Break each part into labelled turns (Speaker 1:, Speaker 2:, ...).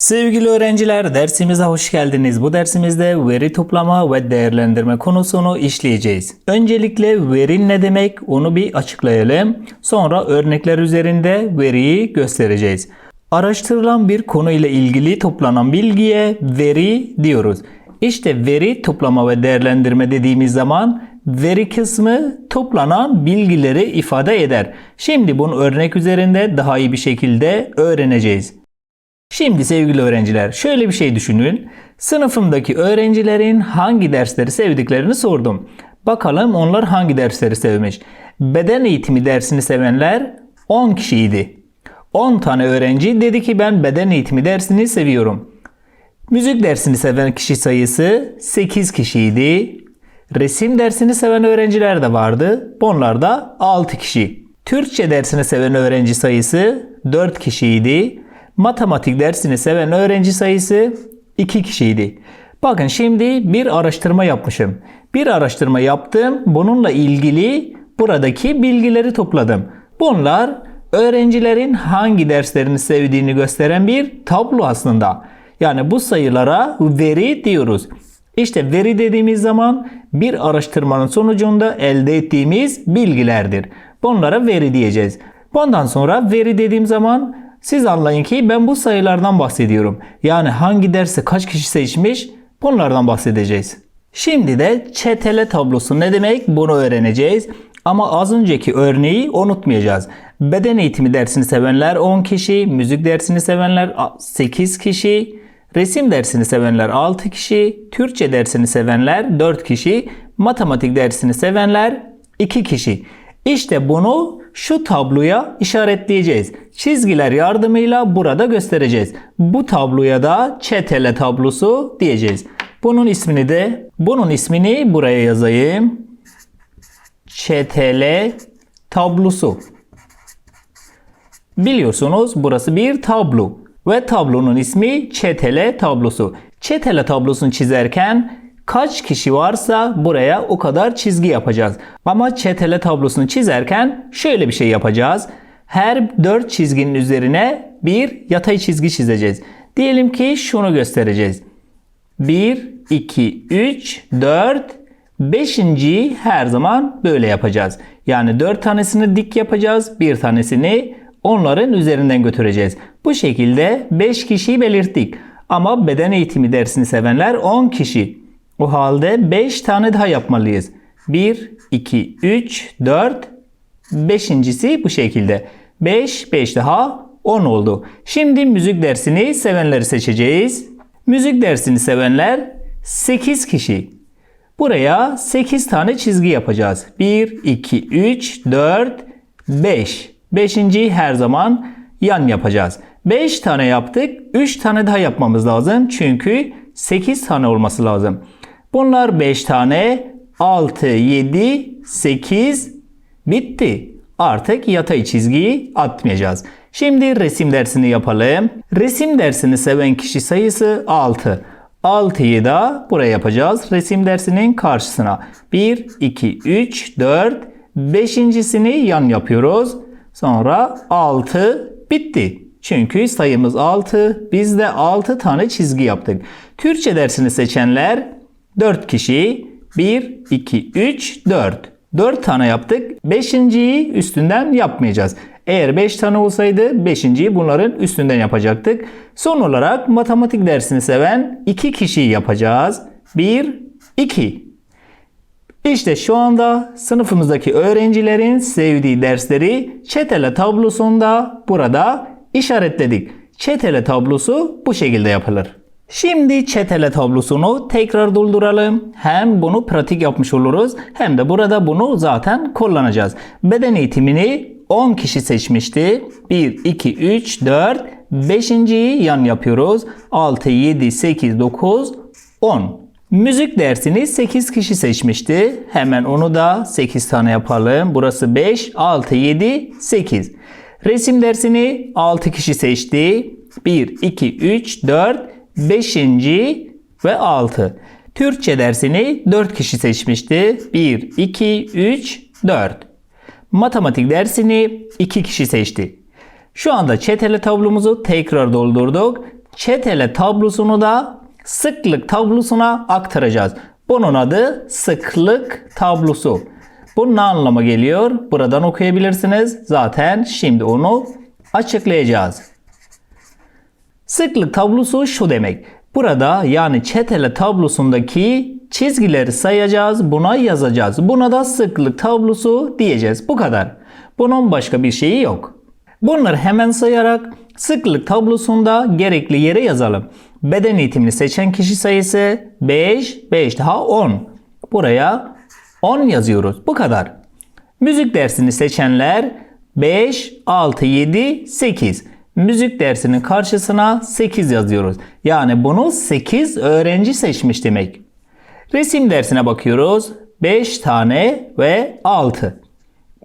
Speaker 1: Sevgili öğrenciler dersimize hoş geldiniz. Bu dersimizde veri toplama ve değerlendirme konusunu işleyeceğiz. Öncelikle veri ne demek onu bir açıklayalım. Sonra örnekler üzerinde veriyi göstereceğiz. Araştırılan bir konu ile ilgili toplanan bilgiye veri diyoruz. İşte veri toplama ve değerlendirme dediğimiz zaman veri kısmı toplanan bilgileri ifade eder. Şimdi bunu örnek üzerinde daha iyi bir şekilde öğreneceğiz. Şimdi sevgili öğrenciler şöyle bir şey düşünün. Sınıfımdaki öğrencilerin hangi dersleri sevdiklerini sordum. Bakalım onlar hangi dersleri sevmiş. Beden eğitimi dersini sevenler 10 kişiydi. 10 tane öğrenci dedi ki ben beden eğitimi dersini seviyorum. Müzik dersini seven kişi sayısı 8 kişiydi. Resim dersini seven öğrenciler de vardı. Bunlar da 6 kişi. Türkçe dersini seven öğrenci sayısı 4 kişiydi. Matematik dersini seven öğrenci sayısı 2 kişiydi. Bakın şimdi bir araştırma yapmışım. Bir araştırma yaptım. Bununla ilgili buradaki bilgileri topladım. Bunlar öğrencilerin hangi derslerini sevdiğini gösteren bir tablo aslında. Yani bu sayılara veri diyoruz. İşte veri dediğimiz zaman bir araştırmanın sonucunda elde ettiğimiz bilgilerdir. Bunlara veri diyeceğiz. Bundan sonra veri dediğim zaman siz anlayın ki ben bu sayılardan bahsediyorum. Yani hangi derse kaç kişi seçmiş bunlardan bahsedeceğiz. Şimdi de çetele tablosu ne demek bunu öğreneceğiz. Ama az önceki örneği unutmayacağız. Beden eğitimi dersini sevenler 10 kişi, müzik dersini sevenler 8 kişi, resim dersini sevenler 6 kişi, Türkçe dersini sevenler 4 kişi, matematik dersini sevenler 2 kişi. İşte bunu şu tabloya işaretleyeceğiz. Çizgiler yardımıyla burada göstereceğiz. Bu tabloya da çetele tablosu diyeceğiz. Bunun ismini de bunun ismini buraya yazayım. Çetele tablosu. Biliyorsunuz burası bir tablo ve tablonun ismi çetele tablosu. Çetele tablosunu çizerken kaç kişi varsa buraya o kadar çizgi yapacağız. Ama çetele tablosunu çizerken şöyle bir şey yapacağız. Her 4 çizginin üzerine bir yatay çizgi çizeceğiz. Diyelim ki şunu göstereceğiz. 1, 2, 3, 4, 5. her zaman böyle yapacağız. Yani 4 tanesini dik yapacağız. Bir tanesini onların üzerinden götüreceğiz. Bu şekilde 5 kişiyi belirttik. Ama beden eğitimi dersini sevenler 10 kişi. O halde 5 tane daha yapmalıyız. 1, 2, 3, 4, beşincisi bu şekilde. 5, 5 daha 10 oldu. Şimdi müzik dersini sevenleri seçeceğiz. Müzik dersini sevenler 8 kişi. Buraya 8 tane çizgi yapacağız. 1, 2, 3, 4, 5. Beşinciyi her zaman yan yapacağız. 5 tane yaptık. 3 tane daha yapmamız lazım. Çünkü 8 tane olması lazım. Bunlar 5 tane. 6, 7, 8 bitti. Artık yatay çizgiyi atmayacağız. Şimdi resim dersini yapalım. Resim dersini seven kişi sayısı 6. 6'yı da buraya yapacağız. Resim dersinin karşısına. 1, 2, 3, 4, 5.sini yan yapıyoruz. Sonra 6 bitti. Çünkü sayımız 6. Biz de 6 tane çizgi yaptık. Türkçe dersini seçenler 4 kişi. 1, 2, 3, 4. 4 tane yaptık. 5.yi üstünden yapmayacağız. Eğer 5 tane olsaydı 5.yi bunların üstünden yapacaktık. Son olarak matematik dersini seven 2 kişiyi yapacağız. 1, 2. İşte şu anda sınıfımızdaki öğrencilerin sevdiği dersleri çetele tablosunda burada işaretledik. Çetele tablosu bu şekilde yapılır. Şimdi çetele tablosunu tekrar dolduralım. Hem bunu pratik yapmış oluruz hem de burada bunu zaten kullanacağız. Beden eğitimini 10 kişi seçmişti. 1, 2, 3, 4, 5.yi yan yapıyoruz. 6, 7, 8, 9, 10. Müzik dersini 8 kişi seçmişti. Hemen onu da 8 tane yapalım. Burası 5, 6, 7, 8. Resim dersini 6 kişi seçti. 1, 2, 3, 4, 5. ve 6. Türkçe dersini 4 kişi seçmişti. 1, 2, 3, 4. Matematik dersini 2 kişi seçti. Şu anda çetele tablomuzu tekrar doldurduk. çetele tablosunu da sıklık tablosuna aktaracağız. Bunun adı sıklık tablosu. Bu ne anlama geliyor? Buradan okuyabilirsiniz. Zaten şimdi onu açıklayacağız. Sıklık tablosu şu demek. Burada yani çetele tablosundaki çizgileri sayacağız, buna yazacağız. Buna da sıklık tablosu diyeceğiz. Bu kadar. Bunun başka bir şeyi yok. Bunları hemen sayarak sıklık tablosunda gerekli yere yazalım. Beden eğitimini seçen kişi sayısı 5, 5 daha 10. Buraya 10 yazıyoruz. Bu kadar. Müzik dersini seçenler 5, 6, 7, 8. Müzik dersinin karşısına 8 yazıyoruz. Yani bunu 8 öğrenci seçmiş demek. Resim dersine bakıyoruz. 5 tane ve 6.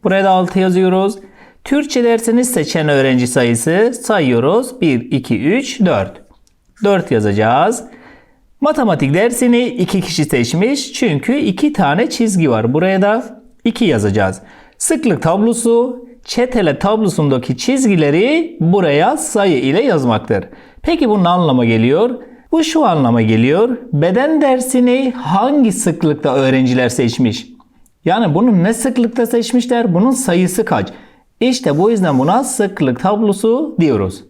Speaker 1: Buraya da 6 yazıyoruz. Türkçe dersini seçen öğrenci sayısı sayıyoruz. 1, 2, 3, 4. 4 yazacağız. Matematik dersini 2 kişi seçmiş. Çünkü 2 tane çizgi var. Buraya da 2 yazacağız. Sıklık tablosu çetele tablosundaki çizgileri buraya sayı ile yazmaktır. Peki bu ne anlama geliyor? Bu şu anlama geliyor. Beden dersini hangi sıklıkta öğrenciler seçmiş? Yani bunu ne sıklıkta seçmişler? Bunun sayısı kaç? İşte bu yüzden buna sıklık tablosu diyoruz.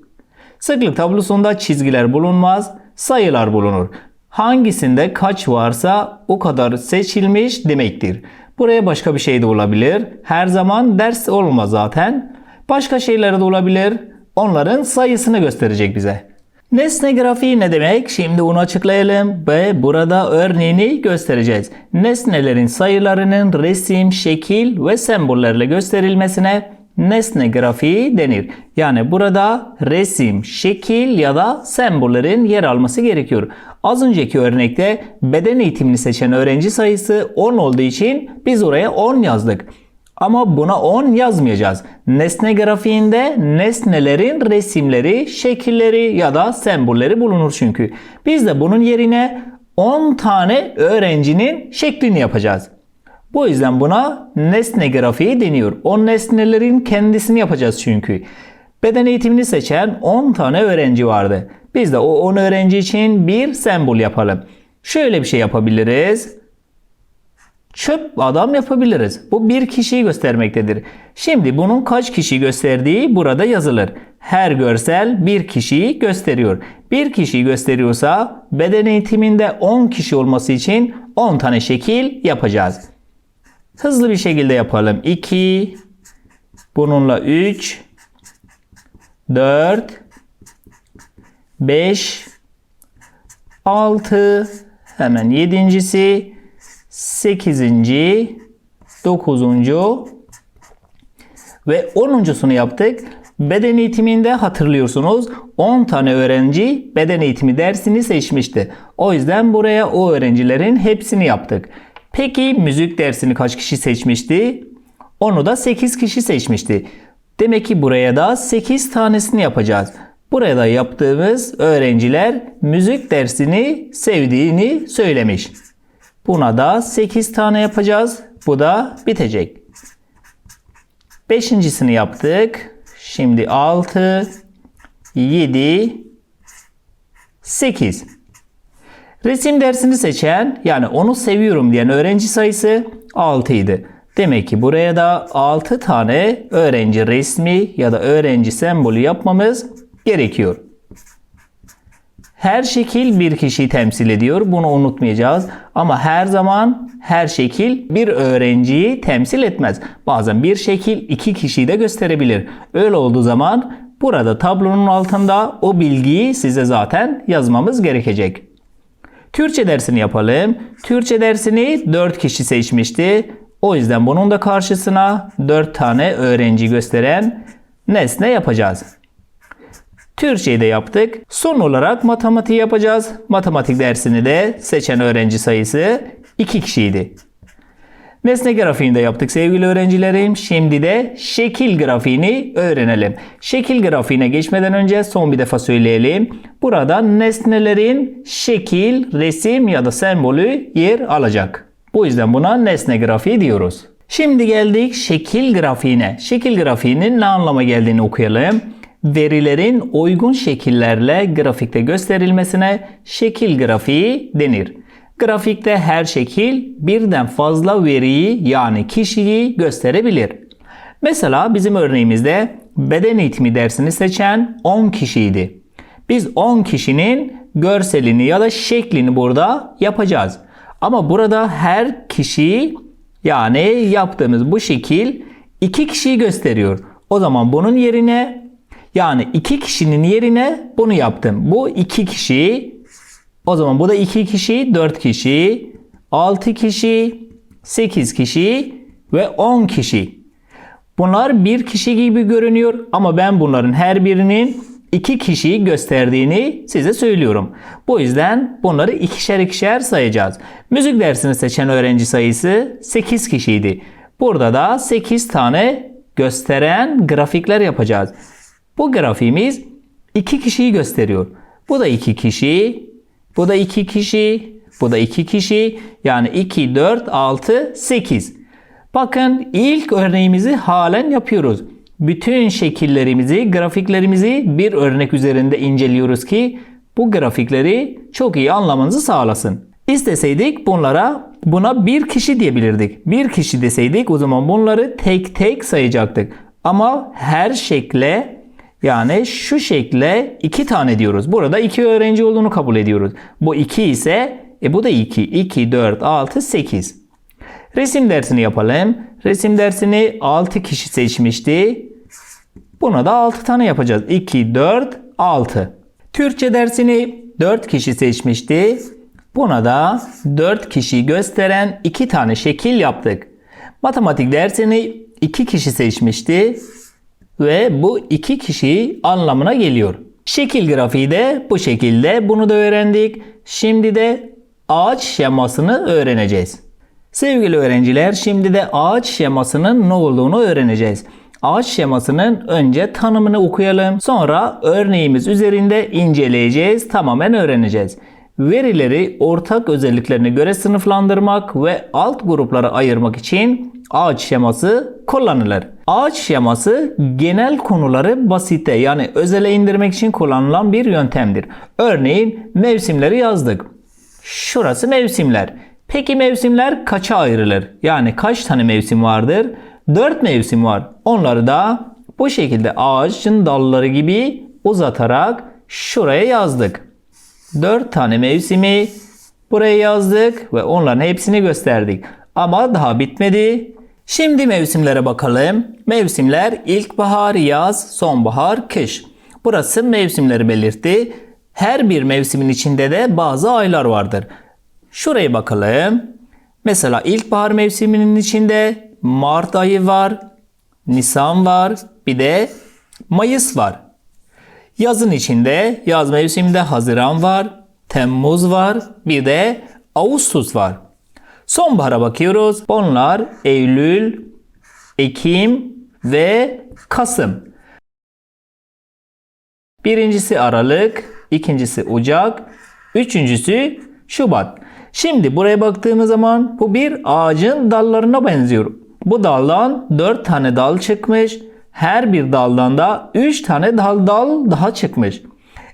Speaker 1: Sıklık tablosunda çizgiler bulunmaz, sayılar bulunur. Hangisinde kaç varsa o kadar seçilmiş demektir. Buraya başka bir şey de olabilir. Her zaman ders olmaz zaten. Başka şeyler de olabilir. Onların sayısını gösterecek bize. Nesne grafiği ne demek? Şimdi onu açıklayalım ve burada örneğini göstereceğiz. Nesnelerin sayılarının resim, şekil ve sembollerle gösterilmesine nesne grafiği denir. Yani burada resim, şekil ya da sembollerin yer alması gerekiyor. Az önceki örnekte beden eğitimini seçen öğrenci sayısı 10 olduğu için biz oraya 10 yazdık. Ama buna 10 yazmayacağız. Nesne grafiğinde nesnelerin resimleri, şekilleri ya da sembolleri bulunur çünkü. Biz de bunun yerine 10 tane öğrencinin şeklini yapacağız. Bu yüzden buna nesne grafiği deniyor. O nesnelerin kendisini yapacağız çünkü. Beden eğitimini seçen 10 tane öğrenci vardı. Biz de o 10 öğrenci için bir sembol yapalım. Şöyle bir şey yapabiliriz. Çöp adam yapabiliriz. Bu bir kişiyi göstermektedir. Şimdi bunun kaç kişi gösterdiği burada yazılır. Her görsel bir kişiyi gösteriyor. Bir kişiyi gösteriyorsa beden eğitiminde 10 kişi olması için 10 tane şekil yapacağız. Hızlı bir şekilde yapalım. 2 bununla 3 4 5 6 hemen yedincisi 8. 9. ve 10.sunu yaptık. Beden eğitiminde hatırlıyorsunuz 10 tane öğrenci beden eğitimi dersini seçmişti. O yüzden buraya o öğrencilerin hepsini yaptık. Peki müzik dersini kaç kişi seçmişti? Onu da 8 kişi seçmişti. Demek ki buraya da 8 tanesini yapacağız. Burada da yaptığımız öğrenciler müzik dersini sevdiğini söylemiş. Buna da 8 tane yapacağız. Bu da bitecek. Beşincisini yaptık. Şimdi 6, 7, 8. Resim dersini seçen yani onu seviyorum diyen öğrenci sayısı 6 idi. Demek ki buraya da 6 tane öğrenci resmi ya da öğrenci sembolü yapmamız gerekiyor. Her şekil bir kişiyi temsil ediyor. Bunu unutmayacağız. Ama her zaman her şekil bir öğrenciyi temsil etmez. Bazen bir şekil iki kişiyi de gösterebilir. Öyle olduğu zaman burada tablonun altında o bilgiyi size zaten yazmamız gerekecek. Türkçe dersini yapalım. Türkçe dersini 4 kişi seçmişti. O yüzden bunun da karşısına 4 tane öğrenci gösteren nesne yapacağız. Türkçeyi de yaptık. Son olarak matematiği yapacağız. Matematik dersini de seçen öğrenci sayısı 2 kişiydi. Nesne grafiğini de yaptık sevgili öğrencilerim. Şimdi de şekil grafiğini öğrenelim. Şekil grafiğine geçmeden önce son bir defa söyleyelim. Burada nesnelerin şekil, resim ya da sembolü yer alacak. Bu yüzden buna nesne grafiği diyoruz. Şimdi geldik şekil grafiğine. Şekil grafiğinin ne anlama geldiğini okuyalım. verilerin uygun şekillerle grafikte gösterilmesine şekil grafiği denir. Grafikte her şekil birden fazla veriyi yani kişiyi gösterebilir. Mesela bizim örneğimizde beden eğitimi dersini seçen 10 kişiydi. Biz 10 kişinin görselini ya da şeklini burada yapacağız. Ama burada her kişi yani yaptığımız bu şekil 2 kişiyi gösteriyor. O zaman bunun yerine yani 2 kişinin yerine bunu yaptım. Bu 2 kişi o zaman bu da 2 kişi, 4 kişi, 6 kişi, 8 kişi ve 10 kişi. Bunlar bir kişi gibi görünüyor ama ben bunların her birinin iki kişiyi gösterdiğini size söylüyorum. Bu yüzden bunları ikişer ikişer sayacağız. Müzik dersini seçen öğrenci sayısı 8 kişiydi. Burada da 8 tane gösteren grafikler yapacağız. Bu grafiğimiz iki kişiyi gösteriyor. Bu da iki kişi, bu da iki kişi, bu da iki kişi. Yani 2, 4, 6, 8. Bakın ilk örneğimizi halen yapıyoruz. Bütün şekillerimizi, grafiklerimizi bir örnek üzerinde inceliyoruz ki bu grafikleri çok iyi anlamanızı sağlasın. İsteseydik bunlara buna bir kişi diyebilirdik. Bir kişi deseydik o zaman bunları tek tek sayacaktık. Ama her şekle yani şu şekle iki tane diyoruz. Burada iki öğrenci olduğunu kabul ediyoruz. Bu iki ise e bu da 2. 2, 4, 6, 8. Resim dersini yapalım. Resim dersini 6 kişi seçmişti. Buna da 6 tane yapacağız. 2, 4, 6. Türkçe dersini 4 kişi seçmişti. Buna da 4 kişiyi gösteren 2 tane şekil yaptık. Matematik dersini 2 kişi seçmişti. Ve bu 2 kişi anlamına geliyor. Şekil grafiği de bu şekilde. Bunu da öğrendik. Şimdi de ağaç şemasını öğreneceğiz. Sevgili öğrenciler şimdi de ağaç şemasının ne olduğunu öğreneceğiz. Ağaç şemasının önce tanımını okuyalım. Sonra örneğimiz üzerinde inceleyeceğiz. Tamamen öğreneceğiz. Verileri ortak özelliklerine göre sınıflandırmak ve alt gruplara ayırmak için ağaç şeması kullanılır. Ağaç şeması genel konuları basite yani özele indirmek için kullanılan bir yöntemdir. Örneğin mevsimleri yazdık. Şurası mevsimler. Peki mevsimler kaça ayrılır? Yani kaç tane mevsim vardır? 4 mevsim var. Onları da bu şekilde ağacın dalları gibi uzatarak şuraya yazdık. 4 tane mevsimi buraya yazdık ve onların hepsini gösterdik. Ama daha bitmedi. Şimdi mevsimlere bakalım. Mevsimler ilkbahar, yaz, sonbahar, kış. Burası mevsimleri belirtti. Her bir mevsimin içinde de bazı aylar vardır. Şuraya bakalım. Mesela ilkbahar mevsiminin içinde Mart ayı var, Nisan var, bir de Mayıs var. Yazın içinde yaz mevsiminde Haziran var, Temmuz var, bir de Ağustos var. Sonbahara bakıyoruz. Onlar Eylül, Ekim ve Kasım. Birincisi Aralık, ikincisi Ocak, üçüncüsü Şubat. Şimdi buraya baktığımız zaman bu bir ağacın dallarına benziyor. Bu daldan 4 tane dal çıkmış. Her bir daldan da 3 tane dal dal daha çıkmış.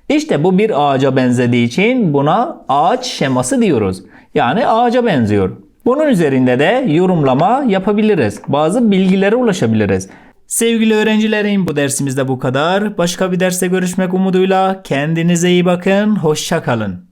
Speaker 1: İşte bu bir ağaca benzediği için buna ağaç şeması diyoruz. Yani ağaca benziyor. Bunun üzerinde de yorumlama yapabiliriz. Bazı bilgilere ulaşabiliriz. Sevgili öğrencilerim bu dersimizde bu kadar. Başka bir derste görüşmek umuduyla kendinize iyi bakın. Hoşça kalın.